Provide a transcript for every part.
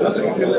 Programımızı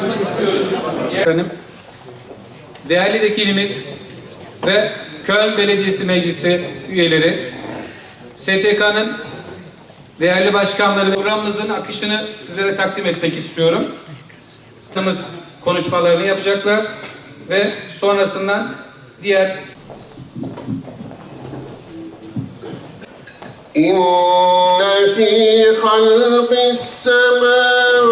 açmak istiyoruz. Efendim, değerli vekilimiz ve Köln Belediyesi Meclisi üyeleri, STK'nın değerli başkanları programımızın akışını sizlere takdim etmek istiyorum. Konuşmalarını yapacaklar ve sonrasından diğer إن في خلق السماوات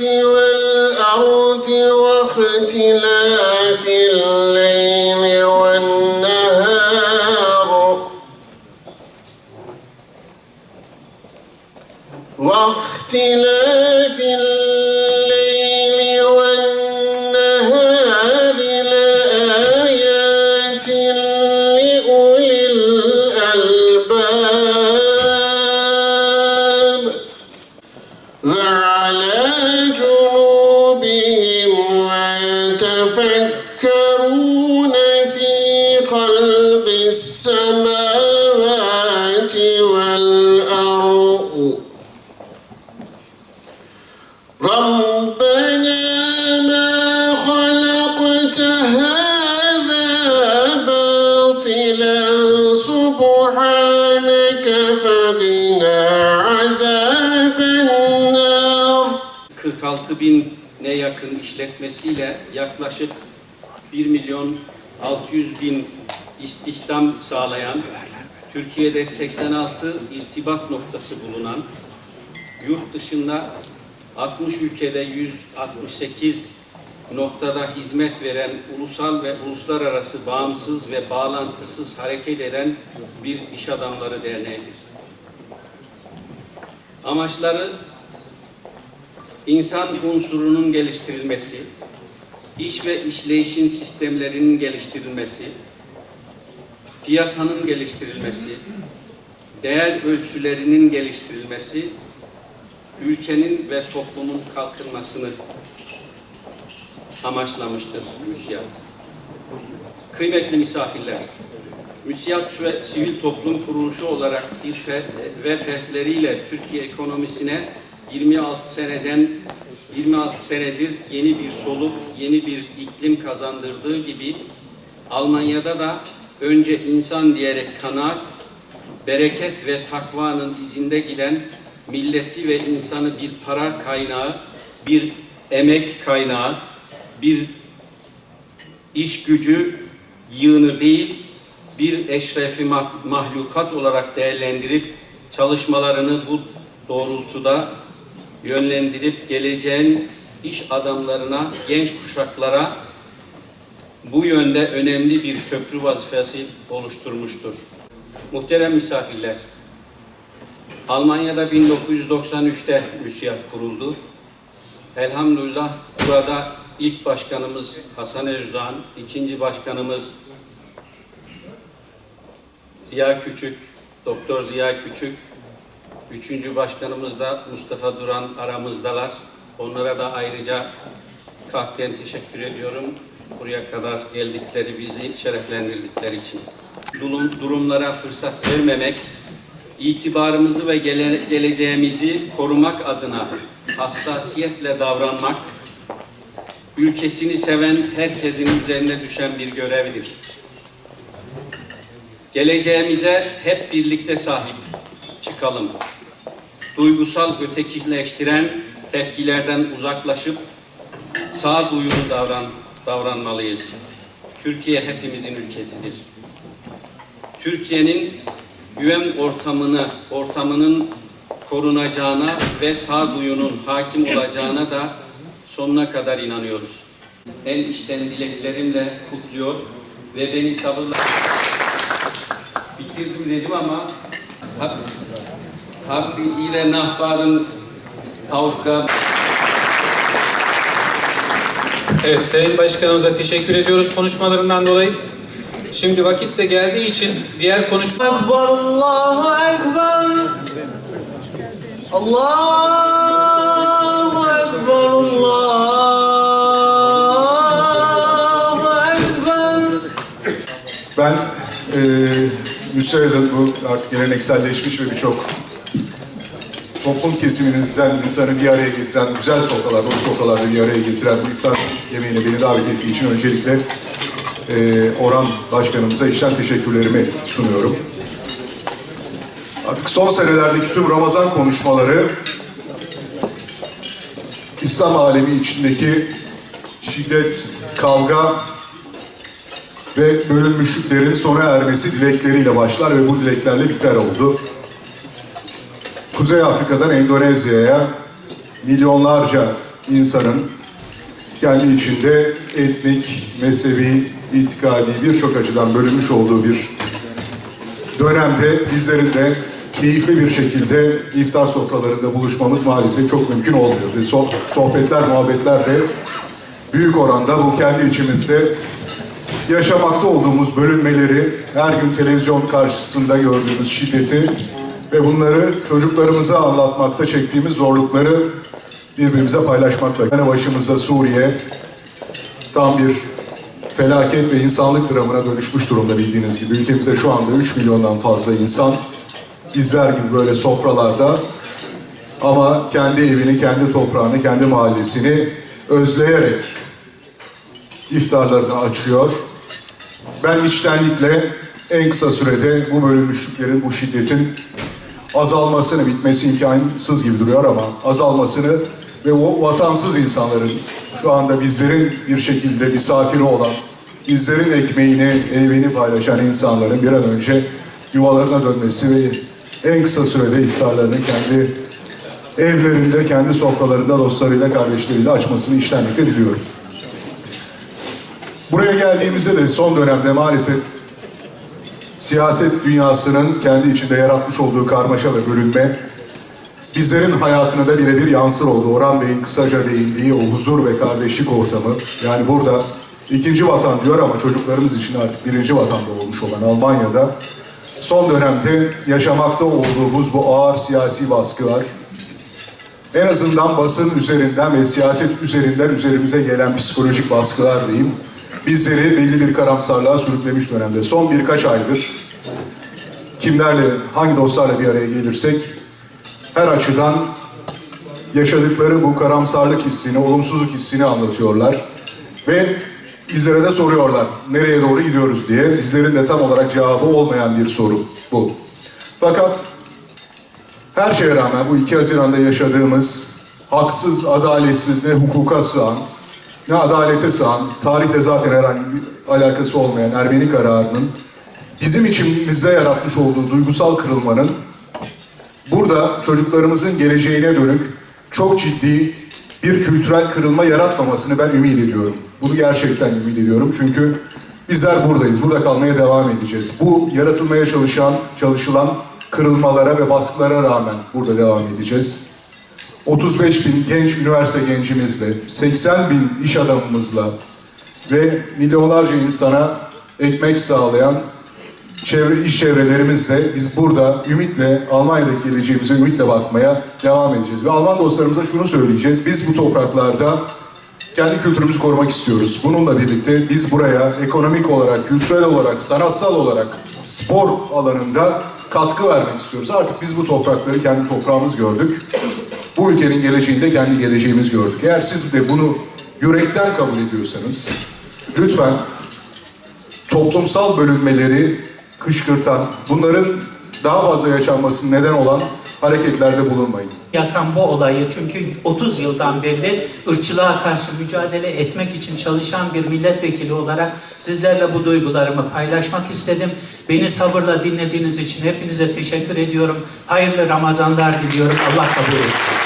والأرض واختلاف الليل والنهار واختلاف الليل 46 bine yakın işletmesiyle yaklaşık 1 milyon 600 bin istihdam sağlayan, Türkiye'de 86 irtibat noktası bulunan, yurt dışında 60 ülkede 168 noktada hizmet veren ulusal ve uluslararası bağımsız ve bağlantısız hareket eden bir iş adamları derneğidir. Amaçları insan unsurunun geliştirilmesi, iş ve işleyişin sistemlerinin geliştirilmesi, piyasanın geliştirilmesi, değer ölçülerinin geliştirilmesi, ülkenin ve toplumun kalkınmasını amaçlamıştır müsiyat. Kıymetli misafirler, müsiyat ve sivil toplum kuruluşu olarak bir fe- ve fertleriyle Türkiye ekonomisine 26 seneden 26 senedir yeni bir soluk, yeni bir iklim kazandırdığı gibi Almanya'da da önce insan diyerek kanaat, bereket ve takvanın izinde giden milleti ve insanı bir para kaynağı, bir emek kaynağı, bir iş gücü yığını değil, bir eşrefi mah- mahlukat olarak değerlendirip çalışmalarını bu doğrultuda yönlendirip geleceğin iş adamlarına, genç kuşaklara bu yönde önemli bir köprü vazifesi oluşturmuştur. Muhterem misafirler, Almanya'da 1993'te müsiyat kuruldu. Elhamdülillah burada ilk başkanımız Hasan Özdoğan, ikinci başkanımız Ziya Küçük, Doktor Ziya Küçük, üçüncü başkanımız da Mustafa Duran aramızdalar. Onlara da ayrıca kalpten teşekkür ediyorum. Buraya kadar geldikleri, bizi şereflendirdikleri için. Durum, durumlara fırsat vermemek, itibarımızı ve gele- geleceğimizi korumak adına hassasiyetle davranmak, ülkesini seven herkesin üzerine düşen bir görevdir. Geleceğimize hep birlikte sahip çıkalım. Duygusal ötekileştiren tepkilerden uzaklaşıp sağduyulu davran, davranmalıyız. Türkiye hepimizin ülkesidir. Türkiye'nin güven ortamını, ortamının korunacağına ve sağduyunun hakim olacağına da sonuna kadar inanıyoruz. En içten dileklerimle kutluyor ve beni sabırla bitirdim dedim ama Ha- Hakkı ile Nahbar'ın Aufgabe Evet Sayın Başkanımıza teşekkür ediyoruz konuşmalarından dolayı. Şimdi vakit de geldiği için diğer konuşma... Ekber, Allahu Ekber. Allahu Ekber, Allahu Ekber. Ben e, müsaadın bu artık gelenekselleşmiş ve birçok toplum kesiminizden insanı bir araya getiren, güzel sokaklar, o sokaklarda bir araya getiren bu iftar yemeğine beni davet ettiği için öncelikle e, Orhan Başkanımıza içten teşekkürlerimi sunuyorum. Artık son senelerdeki tüm Ramazan konuşmaları İslam alemi içindeki şiddet, kavga ve bölünmüşlüklerin sona ermesi dilekleriyle başlar ve bu dileklerle biter oldu. Kuzey Afrika'dan Endonezya'ya milyonlarca insanın kendi içinde etnik, mezhebi, itikadi birçok açıdan bölünmüş olduğu bir dönemde bizlerin de keyifli bir şekilde iftar sofralarında buluşmamız maalesef çok mümkün olmuyor. Ve so- sohbetler, muhabbetler de büyük oranda bu kendi içimizde yaşamakta olduğumuz bölünmeleri, her gün televizyon karşısında gördüğümüz şiddeti ve bunları çocuklarımıza anlatmakta çektiğimiz zorlukları birbirimize paylaşmakla. Yani başımızda Suriye tam bir felaket ve insanlık dramına dönüşmüş durumda bildiğiniz gibi. Ülkemizde şu anda 3 milyondan fazla insan bizler gibi böyle sofralarda ama kendi evini, kendi toprağını, kendi mahallesini özleyerek iftarlarını açıyor. Ben içtenlikle en kısa sürede bu bölünmüşlüklerin, bu şiddetin azalmasını, bitmesi imkansız gibi duruyor ama azalmasını ve o vatansız insanların şu anda bizlerin bir şekilde misafiri olan, bizlerin ekmeğini, evini paylaşan insanların bir an önce yuvalarına dönmesi ve en kısa sürede iftarlarını kendi evlerinde, kendi sofralarında dostlarıyla, kardeşleriyle açmasını içtenlikle diliyorum. Buraya geldiğimizde de son dönemde maalesef siyaset dünyasının kendi içinde yaratmış olduğu karmaşa ve bölünme bizlerin hayatına da birebir yansır oldu. Orhan Bey'in kısaca değindiği o huzur ve kardeşlik ortamı. Yani burada ikinci vatan diyor ama çocuklarımız için artık birinci vatanda olmuş olan Almanya'da son dönemde yaşamakta olduğumuz bu ağır siyasi baskılar, en azından basın üzerinden ve siyaset üzerinden üzerimize gelen psikolojik baskılar diyeyim, bizleri belli bir karamsarlığa sürüklemiş dönemde. Son birkaç aydır kimlerle, hangi dostlarla bir araya gelirsek her açıdan yaşadıkları bu karamsarlık hissini, olumsuzluk hissini anlatıyorlar. Ve bizlere de soruyorlar nereye doğru gidiyoruz diye. Bizlerin de tam olarak cevabı olmayan bir soru bu. Fakat her şeye rağmen bu 2 Haziran'da yaşadığımız haksız, adaletsiz, ne hukuka sığan, ne adalete sığan, tarihle zaten herhangi bir alakası olmayan Ermeni kararının bizim içimizde yaratmış olduğu duygusal kırılmanın burada çocuklarımızın geleceğine dönük çok ciddi bir kültürel kırılma yaratmamasını ben ümit ediyorum. Bunu gerçekten ümit ediyorum çünkü bizler buradayız, burada kalmaya devam edeceğiz. Bu yaratılmaya çalışan, çalışılan kırılmalara ve baskılara rağmen burada devam edeceğiz. 35 bin genç üniversite gencimizle, 80 bin iş adamımızla ve milyonlarca insana ekmek sağlayan çevre, iş çevrelerimizle biz burada ümitle, Almanya'daki geleceğimize ümitle bakmaya devam edeceğiz. Ve Alman dostlarımıza şunu söyleyeceğiz. Biz bu topraklarda kendi kültürümüzü korumak istiyoruz. Bununla birlikte biz buraya ekonomik olarak, kültürel olarak, sanatsal olarak, spor alanında katkı vermek istiyoruz. Artık biz bu toprakları kendi toprağımız gördük. Bu ülkenin geleceğinde kendi geleceğimiz gördük. Eğer siz de bunu yürekten kabul ediyorsanız lütfen toplumsal bölünmeleri kışkırtan, bunların daha fazla yaşanmasının neden olan hareketlerde bulunmayın. yakan bu olayı çünkü 30 yıldan beri ırkçılığa karşı mücadele etmek için çalışan bir milletvekili olarak sizlerle bu duygularımı paylaşmak istedim. Beni sabırla dinlediğiniz için hepinize teşekkür ediyorum. Hayırlı Ramazanlar diliyorum. Allah kabul etsin.